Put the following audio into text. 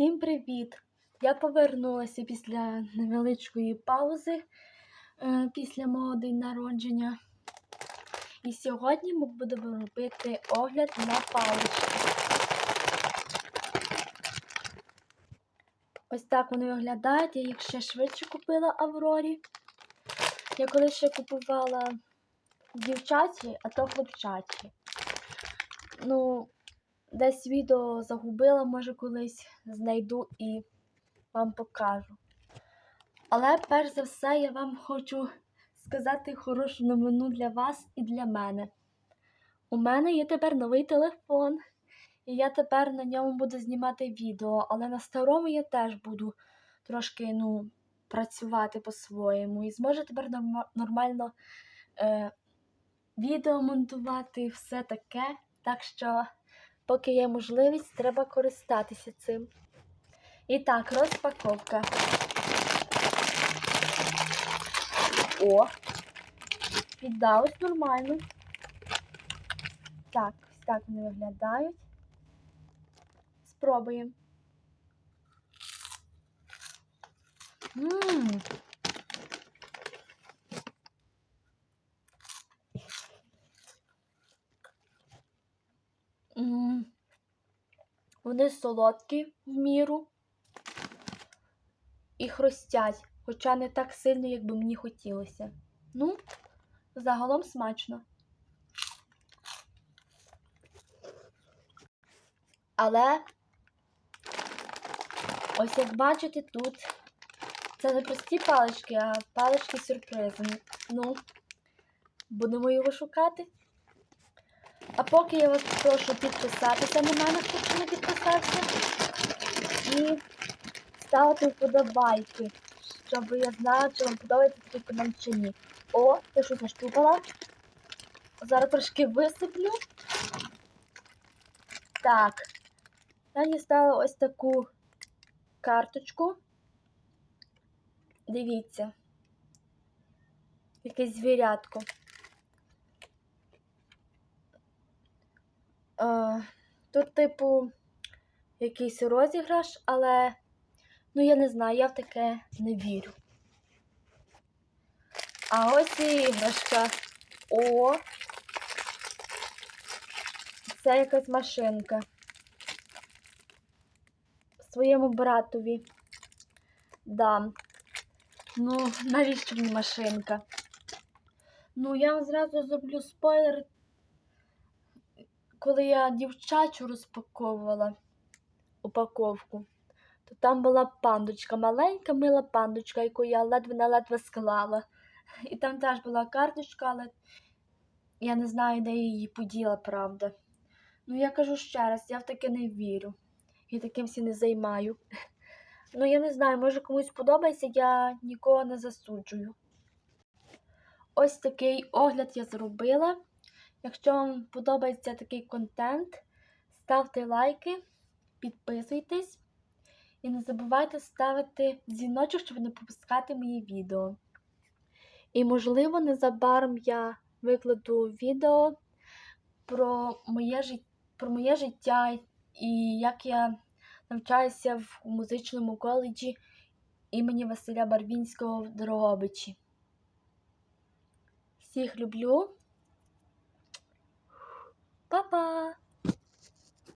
Всім привіт! Я повернулася після невеличкої паузи е, після мого день народження. І сьогодні ми будемо робити огляд на палички. Ось так вони виглядають. Я їх ще швидше купила Аврорі. Я колись ще купувала дівчачі, а то хлопчачі. Ну, десь відео загубила, може колись знайду і вам покажу. Але перш за все я вам хочу сказати хорошу новину для вас і для мене. У мене є тепер новий телефон, і я тепер на ньому буду знімати відео, але на старому я теж буду трошки ну, працювати по-своєму. І зможу тепер нормально е, відео монтувати все таке. Так що поки є можливість, треба користатися цим. І так, розпаковка. О! Піддалось нормально. Так, ось так вони виглядають. Спробуємо. Вони солодкі в міру і хрустять, хоча не так сильно, як би мені хотілося. Ну, загалом смачно. Але ось як бачите, тут це не прості палички, а палички сюрпризи. Ну, будемо його шукати. А поки я вас прошу підписатися на мене, хто ще не підписався. І ставити вподобайки, щоб я знала, чи вам подобається такий канал чи ні. О, я щось наштупала. Зараз трошки висиплю. Так. Я дістала ось таку карточку. Дивіться. Якесь звірятко. Тут, типу, якийсь розіграш, але ну я не знаю, я в таке не вірю. А ось і іграшка. О! Це якась машинка. Своєму братові дам. Ну, навіщо мені машинка? Ну, я вам зразу зроблю спойлер. Коли я дівчачу розпаковувала упаковку, то там була пандочка, маленька мила пандочка, яку я ледве-ледве склала. І там теж була карточка, але я не знаю, де її поділа, правда. Ну, я кажу ще раз, я в таке не вірю. І таким всі не займаю. Ну, я не знаю, може комусь подобається, я нікого не засуджую. Ось такий огляд я зробила. Якщо вам подобається такий контент, ставте лайки, підписуйтесь і не забувайте ставити дзвіночок, щоб не пропускати мої відео. І, можливо, незабаром я викладу відео про моє, жит... про моє життя і як я навчаюся в музичному коледжі імені Василя Барвінського в Дрогобичі. Всіх люблю. Bye bye.